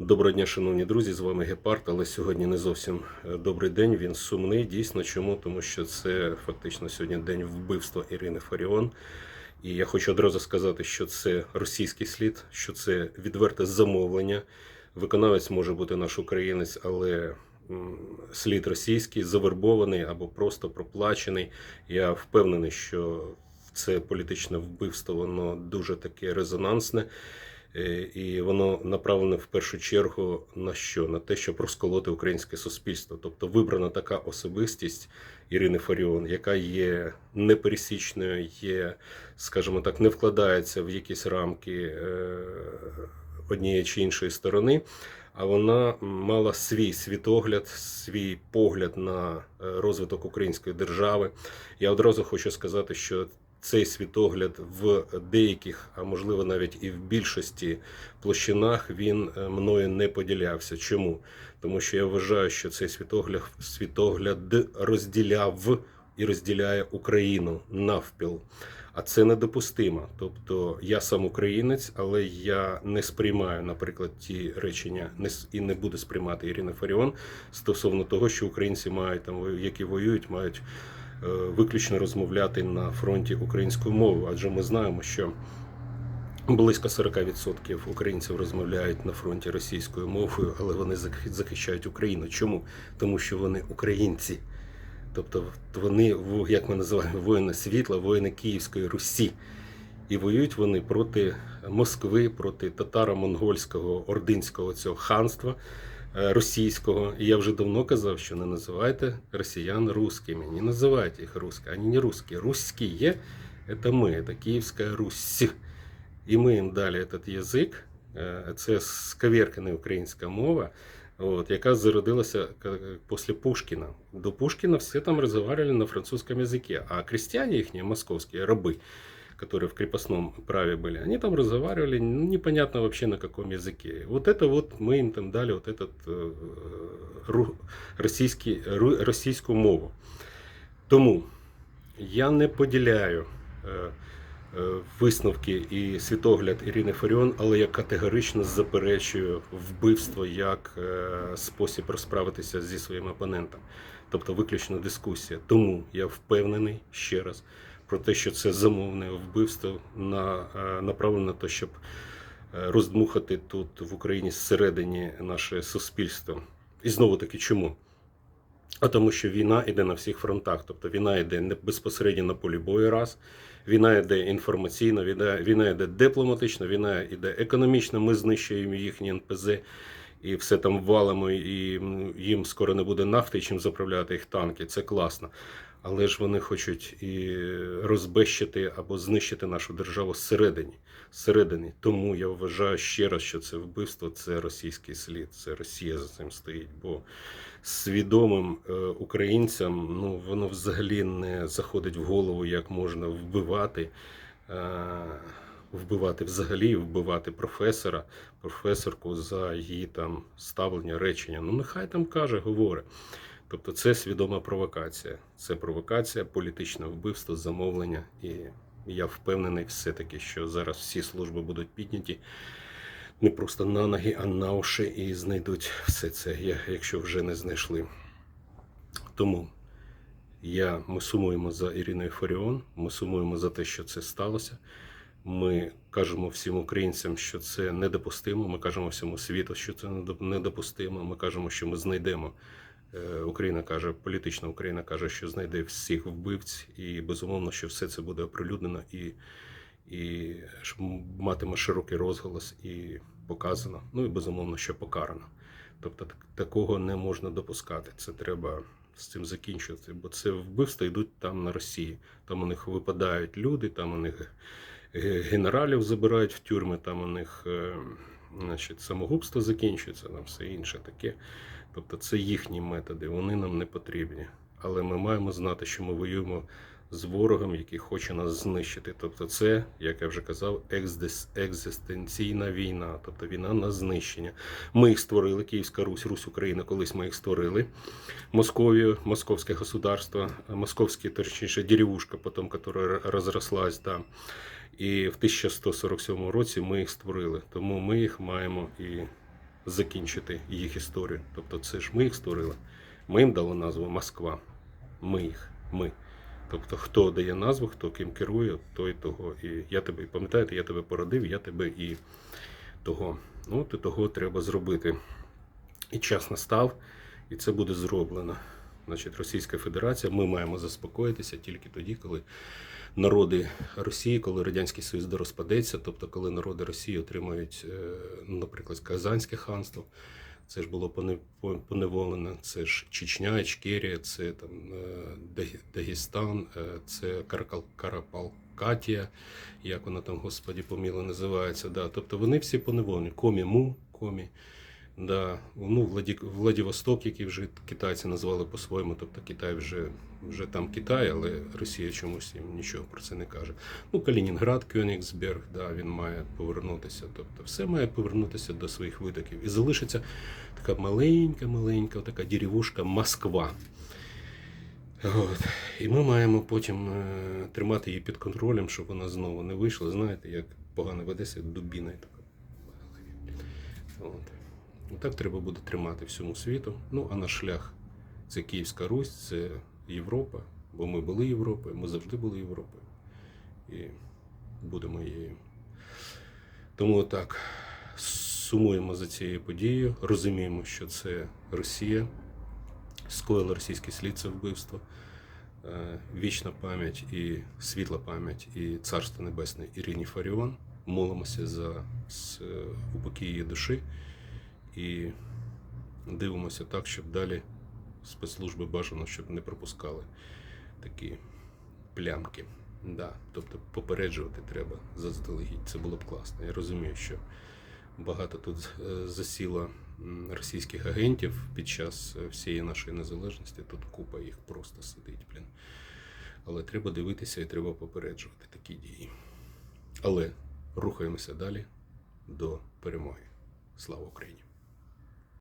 Доброго дня, шановні друзі, з вами Гепард, але сьогодні не зовсім е, добрий день. Він сумний. Дійсно, чому? Тому що це фактично сьогодні день вбивства Ірини Фаріон. І я хочу одразу сказати, що це російський слід, що це відверте замовлення. Виконавець може бути наш українець, але слід російський, завербований або просто проплачений. Я впевнений, що це політичне вбивство, воно дуже таке резонансне. Е, І воно направлене в першу чергу на що? На те, щоб розколоти українське суспільство. Тобто вибрана така особистість Ірини Фаріон, яка є непересічною, є, скажімо так, не вкладається в якісь рамки е, однієї чи іншої сторони. А вона мала свій світогляд, свій погляд на е, розвиток української держави. Я одразу хочу сказати, що цей світогляд в деяких, а можливо навіть і в більшості площинах він е, мною не поділявся. Чому? Тому що я вважаю, що цей світогляд, світогляд розділяв і розділяє Україну навпіл. А це недопустимо. Тобто я сам українець, але я не сприймаю, наприклад, ті речення і не буду сприймати Ірина Фаріон стосовно того, що українці мають там, які воюють, мають виключно розмовляти на фронті українською мовою, адже ми знаємо, що близько 40% українців розмовляють на фронті російською мовою, але вони захищають Україну. Чому? Тому що вони українці. Тобто вони, як ми називаємо, воїни світла, воїни Київської Русі. І воюють вони проти Москви, проти татаро-монгольського ординського цього ханства е, російського. І я вже давно казав, що не називайте росіян русскими. Не називайте їх русскими. Вони не русські. Русські є, це ми, це Київська Русь. І ми їм дали этот язик. Е, Це сковеркана українська мова. От, яка зародилася к- після Пушкіна. До Пушкіна всі там розмовляли на французском языке, а крестьяне їхні, московські рабы, которые в крепостном праве были, они там разговаривали ну, непонятно вообще на каком языке. Вот это вот мы им там дали вот этот э, ру- російський, ру- російську мову. Тому я не поділяю е, е, висновки і світогляд Ірини Фаріон, але я категорично заперечую вбивство як е, спосіб розправитися зі своїм опонентом. Тобто виключно дискусія. Тому я впевнений ще раз про те, що це замовне вбивство на, е, направлено на те, щоб е, роздмухати тут в Україні зсередині наше суспільство. І знову таки, чому? А тому, що війна йде на всіх фронтах. Тобто війна йде не безпосередньо на полі бою раз, війна йде інформаційно, війна, війна йде дипломатично, війна йде економічно. Ми знищуємо їхні НПЗ і все там валимо, і їм скоро не буде нафти, чим заправляти їх танки. Це класно. Але ж вони хочуть і розбещити або знищити нашу державу зсередині. зсередині. Тому я вважаю ще раз, що це вбивство це російський слід, це Росія за цим стоїть. Бо свідомим е, українцям ну воно взагалі не заходить в голову, як можна вбивати. е, Вбивати взагалі, вбивати професора, професорку за її там ставлення, речення. Ну нехай там каже, говорить. Тобто це свідома провокація. Це провокація, політичне вбивство, замовлення. І я впевнений все-таки, що зараз всі служби будуть підняті не просто на ноги, а на уші і знайдуть все це, якщо вже не знайшли. Тому я, ми сумуємо за Іриною Фаріон, ми сумуємо за те, що це сталося. Ми кажемо всім українцям, що це недопустимо. Ми кажемо всьому світу, що це недопустимо. Ми кажемо, що ми знайдемо. Е, Україна каже, політична Україна каже, що знайде всіх вбивць, і безумовно, що все це буде оприлюднено і, і матиме широкий розголос і показано. Ну і безумовно, що покарано. Тобто так- такого не можна допускати. Це треба з цим закінчувати, бо це вбивства йдуть там на Росії. Там у них випадають люди, там у них генералів забирають в тюрми, там у них е, значить, самогубство закінчується, там все інше таке. Тобто це їхні методи, вони нам не потрібні. Але ми маємо знати, що ми воюємо з ворогом, який хоче нас знищити. Тобто, це, як я вже казав, екзистенційна війна, тобто війна на знищення. Ми їх створили, Київська Русь, Русь Україна, колись ми їх створили. Московію, московське государство, московське, точніше, деревушка, потім, яка розрослась, да. І в 1147 році ми їх створили. Тому ми їх маємо і закінчити їх історію. Тобто це ж ми їх створили. Ми їм дали назву Москва. Ми їх. Ми. Тобто, хто дає назву, хто ким керує, той того. І я тебе, пам'ятаєте, я тебе породив, я тебе і того. Ну, то того треба зробити. І час настав, і це буде зроблено. Значить, Російська Федерація, ми маємо заспокоїтися тільки тоді, коли народи Росії, коли Радянський Союз розпадеться, тобто коли народи Росії отримають, е, ну, наприклад, Казанське ханство, це ж було поневолено, це ж Чечня, Ічкерія, це там е, Дагестан, е, це Карапалкатія, як вона там, господі поміло називається. Да. Тобто вони всі поневолені. Комі Му, Комі. Да, ну, Владі... Владивосток, який вже китайці назвали по-своєму, тобто Китай вже, вже там Китай, але Росія чомусь їм нічого про це не каже. Ну, Калінінград, Кёнігсберг, да, він має повернутися. Тобто все має повернутися до своїх витоків. І залишиться така маленька, маленька, така деревушка Москва. От. І ми маємо потім е, тримати її під контролем, щоб вона знову не вийшла. Знаєте, як погано ведеться дубіною така. От. Так треба буде тримати всьому світу. Ну, а наш шлях це Київська Русь, це Європа, бо ми були Європою, ми завжди були Європою. І будемо її. Тому так, сумуємо за цією подією, розуміємо, що це Росія, скоїла російський слід, це вбивство. Е, Вічна пам'ять і світла пам'ять і царство небесне Ірині Фаріон. Молимося за упокій її душі і дивимося так, щоб далі спецслужби бажано, щоб не пропускали такі плямки. Да. Тобто попереджувати треба заздалегідь. Це було б класно. Я розумію, що багато тут е, засіло російських агентів під час е, всієї нашої незалежності. Тут купа їх просто сидить, блін. Але треба дивитися і треба попереджувати такі дії. Але рухаємося далі до перемоги. Слава Україні!